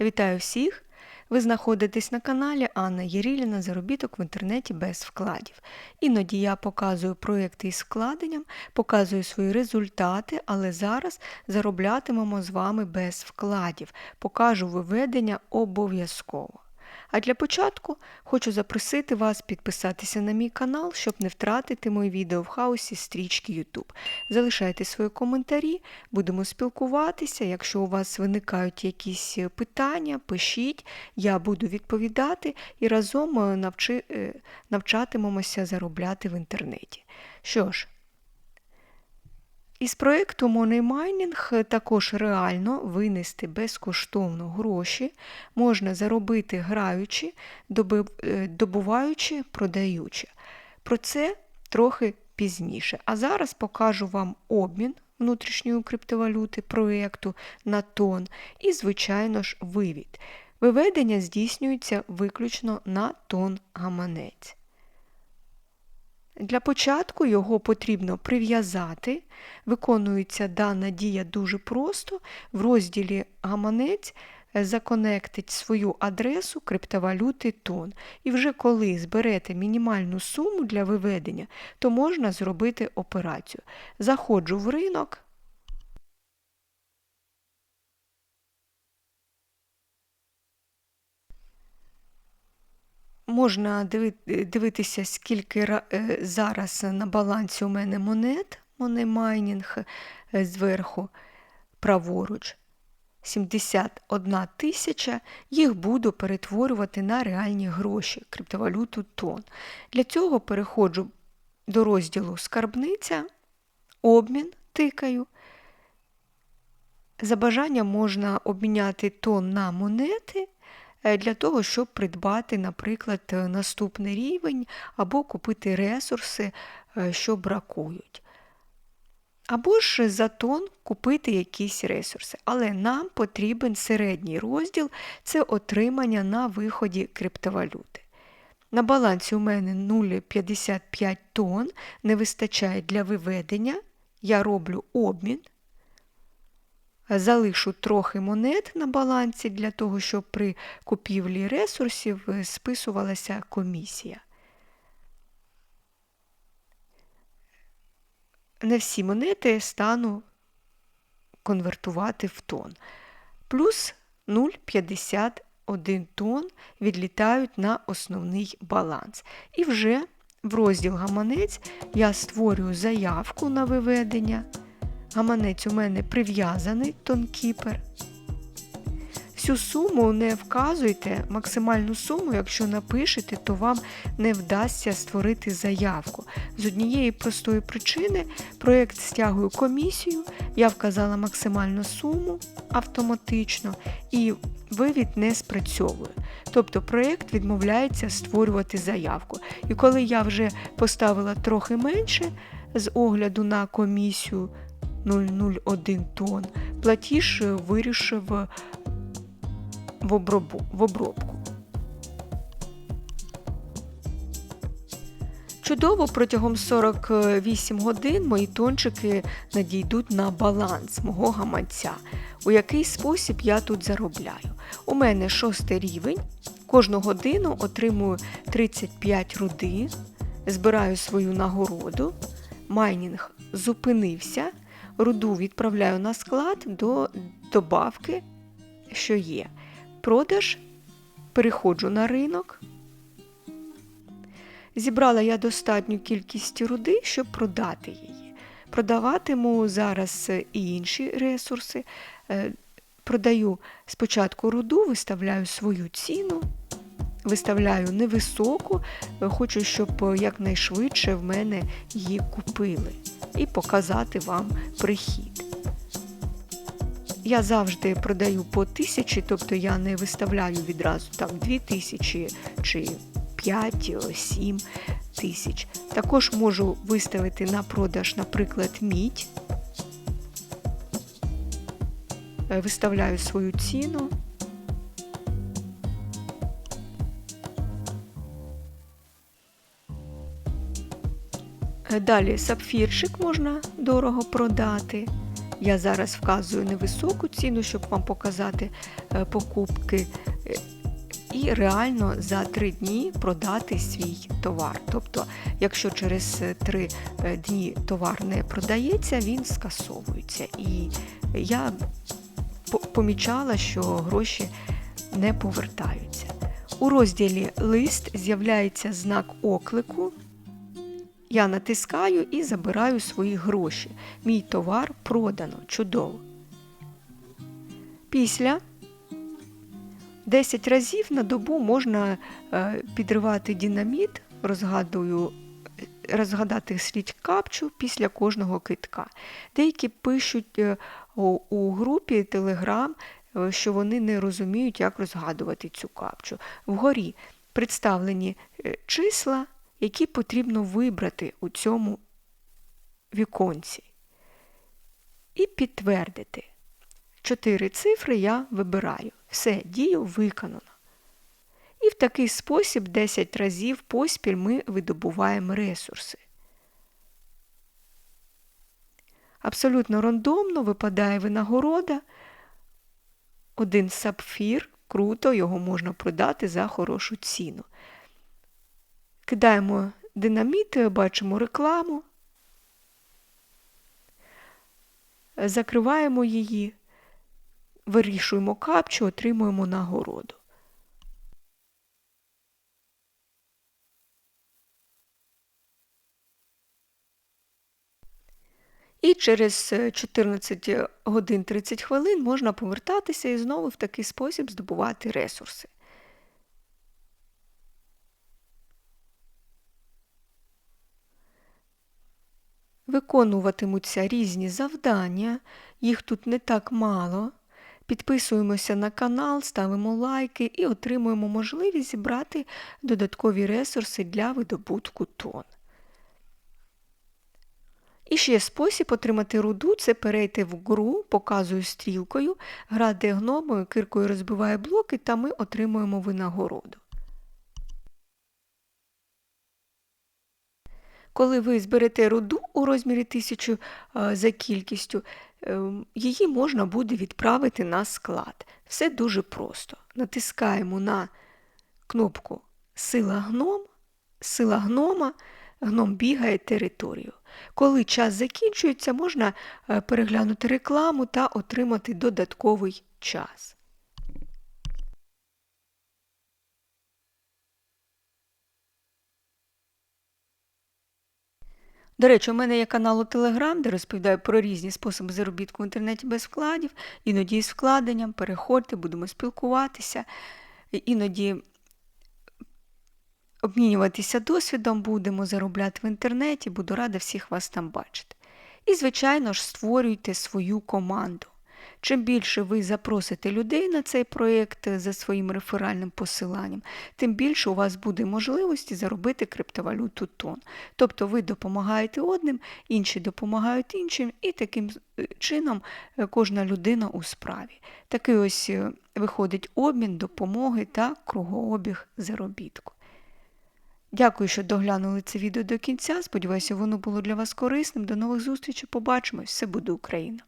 Вітаю всіх! Ви знаходитесь на каналі Анна Єріліна Заробіток в інтернеті без вкладів. Іноді я показую проєкти із вкладенням, показую свої результати, але зараз зароблятимемо з вами без вкладів. Покажу виведення обов'язково. А для початку хочу запросити вас підписатися на мій канал, щоб не втратити мої відео в хаосі стрічки YouTube. Залишайте свої коментарі, будемо спілкуватися. Якщо у вас виникають якісь питання, пишіть, я буду відповідати і разом е, е, навчатимемося заробляти в інтернеті. Що ж, із проєкту Money Mining також реально винести безкоштовно гроші можна заробити граючи, е, добуваючи, продаючи. Про це трохи пізніше. А зараз покажу вам обмін внутрішньої криптовалюти проєкту на тон і, звичайно ж, вивід. Виведення здійснюється виключно на тон гаманець. Для початку його потрібно прив'язати. Виконується дана дія дуже просто. В розділі гаманець законектить свою адресу криптовалюти тон. І вже коли зберете мінімальну суму для виведення, то можна зробити операцію. Заходжу в ринок. Можна дивитися, скільки е, зараз на балансі у мене монет, е, зверху праворуч. 71 тисяча, їх буду перетворювати на реальні гроші, криптовалюту тон. Для цього переходжу до розділу Скарбниця, обмін тикаю. За бажанням можна обміняти тон на монети для того, щоб придбати, наприклад, е, наступний рівень або купити ресурси, е, що бракують. Або ж за тон купити якісь ресурси. Але нам потрібен середній розділ це отримання на виході криптовалюти. На балансі у мене 0,55 тонн, не вистачає для виведення. Я роблю обмін. Залишу трохи монет на балансі для того, щоб при купівлі ресурсів е, списувалася комісія. Не всі монети стану конвертувати в тон. Плюс 0,51 тонн відлітають на основний баланс. І вже в розділ гаманець я створюю заявку на виведення. Гаманець у мене прив'язаний тонкіпер. Всю суму не вказуйте, максимальну суму, якщо напишете, то вам не вдасться створити заявку. З однієї простої причини проєкт стягує комісію, я вказала максимальну суму автоматично і вивід не спрацьовує. Тобто проєкт відмовляється створювати заявку. І коли я вже поставила трохи менше з огляду на комісію 0,01 тонн, платіж вирішив в, обробу, в обробку. Чудово, протягом 48 годин мої тончики надійдуть на баланс мого гаманця. У який спосіб я тут заробляю? У мене шостий рівень. Кожну годину отримую 35 руди, збираю свою нагороду, майнінг зупинився, руду відправляю на склад до добавки, що є. Продаж, переходжу на ринок. Зібрала я достатню кількість руди, щоб продати її. Продаватиму зараз і інші ресурси. Е, Продаю спочатку руду, виставляю свою ціну, виставляю невисоку, е, хочу, щоб якнайшвидше в мене її купили і показати вам прихід. Я завжди продаю по тисячі, тобто я не виставляю відразу там дві тисячі чи 5-7 тисяч. Також можу виставити на продаж, наприклад, мідь. Е, Виставляю свою ціну. Далі сапфірчик можна дорого продати. Я зараз вказую невисоку ціну, щоб вам показати е, покупки. е, І реально за три дні продати свій товар. Тобто, якщо через е, три е, дні товар не продається, він скасовується. І я помічала, що гроші не повертаються. У розділі Лист з'являється знак оклику. Я натискаю і забираю свої гроші. Мій товар продано. Чудово. Після 10 разів на добу можна е, підривати динаміт, розгадую, е, розгадати слід капчу після кожного китка. Деякі пишуть е, у, групі Telegram, що вони не розуміють, як розгадувати цю капчу. Вгорі представлені числа, які потрібно вибрати у цьому віконці. І підтвердити. Чотири цифри я вибираю. Все, дію виконано. І в такий спосіб 10 разів поспіль ми видобуваємо ресурси. Абсолютно рандомно випадає винагорода. Один сапфір, круто, його можна продати за хорошу ціну. Кидаємо динаміт, бачимо рекламу, закриваємо її, вирішуємо капчу, отримуємо нагороду. І через е, 14 годин 30 хвилин можна повертатися і знову в такий спосіб здобувати ресурси. Виконуватимуться різні завдання, їх тут не так мало. Підписуємося на канал, ставимо лайки і отримуємо можливість зібрати додаткові ресурси для видобутку тон. І ще спосіб отримати руду це перейти в гру, показую стрілкою, гра де гномою, киркою розбиває блоки, та ми отримуємо винагороду. Коли ви зберете руду у розмірі 1000 е, за кількістю, е, її можна буде відправити на склад. Все дуже просто. Натискаємо на кнопку Сила гном, сила гнома, гном бігає територію. Коли час закінчується, можна е, переглянути рекламу та отримати додатковий час. До речі, у мене є канал у Телеграм, де розповідаю про різні способи заробітку в інтернеті без вкладів, іноді з вкладенням. Переходьте, будемо спілкуватися, іноді обмінюватися досвідом будемо, заробляти в інтернеті, буду рада всіх вас там бачити. І, звичайно ж, створюйте свою команду. Чим більше ви запросите людей на цей проєкт за своїм реферальним посиланням, тим більше у вас буде можливості заробити криптовалюту тон. Тобто ви допомагаєте одним, інші допомагають іншим, і таким е, чином е, кожна людина у справі. Такий ось е, виходить обмін допомоги та кругообіг заробітку. Дякую, що доглянули це відео до кінця. Сподіваюся, воно було для вас корисним. До нових зустрічей. Побачимось. Все буде Україна!